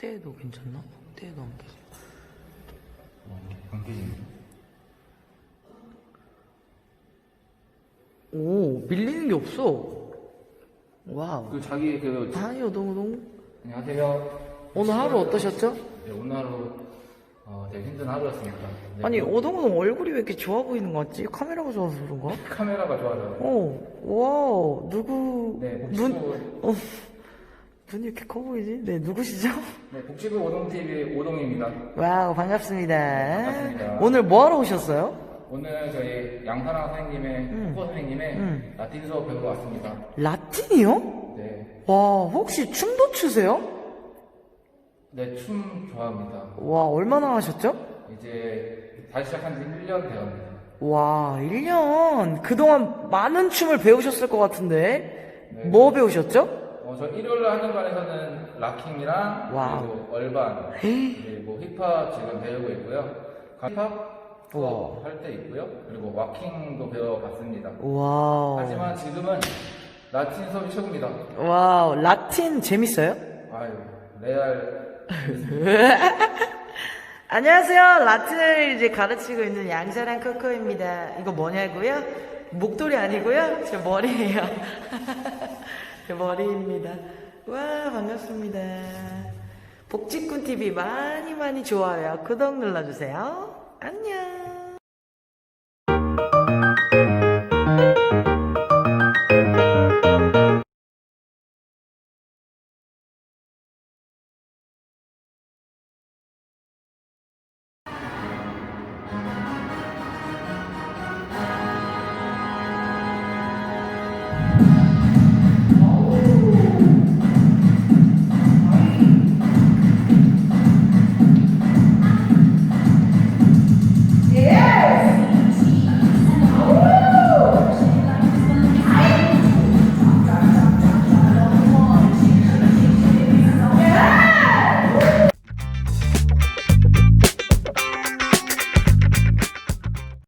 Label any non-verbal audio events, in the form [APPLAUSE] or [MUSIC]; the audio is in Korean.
홍대도 괜찮나? 홍대도 안 깨져. 안 깨지네. 오, 밀리는 게 없어. 와우. 그 자기 그 아니, 오동오동. 안녕하세요. 오늘 하루 어떠셨죠? 네, 오늘 하루 어, 되게 힘든 하루였습니다. 네, 아니, 뭐, 오동오동 얼굴이 왜 이렇게 좋아 보이는 것 같지? 카메라가 좋아서 그런가? 카메라가 좋아서. 어, 와우, 누구, 네, 눈, 복지부 어, 눈이 이렇게 커 보이지? 네, 누구시죠? 네, 복지부 오동 TV 오동입니다. 와우, 반갑습니다. 반갑습니다. 오늘 뭐 하러 오셨어요? 오늘 저희 양사랑 선생님의 음. 국어 선생님의 음. 라틴 수업 배우러 왔습니다. 라틴이요? 네, 와, 혹시 춤도 추세요? 네, 춤 좋아합니다. 와, 얼마나 하셨죠? 이제 다시 시작한 지 1년 되었습니다. 와, 1년. 그동안 많은 춤을 배우셨을 것 같은데. 네. 뭐 배우셨죠? 어, 저 일요일 날 하는 반에서는 락킹이랑 와우. 그리고 얼반. 그리고 힙합 지금 배우고 있고요. 힙합 우와. 할 때 있고요. 그리고 와킹도 배워봤습니다. 와우. 하지만 지금은 라틴 수업이 최고입니다. 와우, 라틴 재밌어요? 아유, 레알 [LAUGHS] 안녕하세요. 라틴을 이제 가르치고 있는 양사랑 코코입니다. 이거 뭐냐고요? 목도리 아니고요? 제 머리예요. [LAUGHS] 제 머리입니다. 와, 반갑습니다. 복지꾼 TV 많이 많이 좋아요. 구독 눌러주세요. 안녕.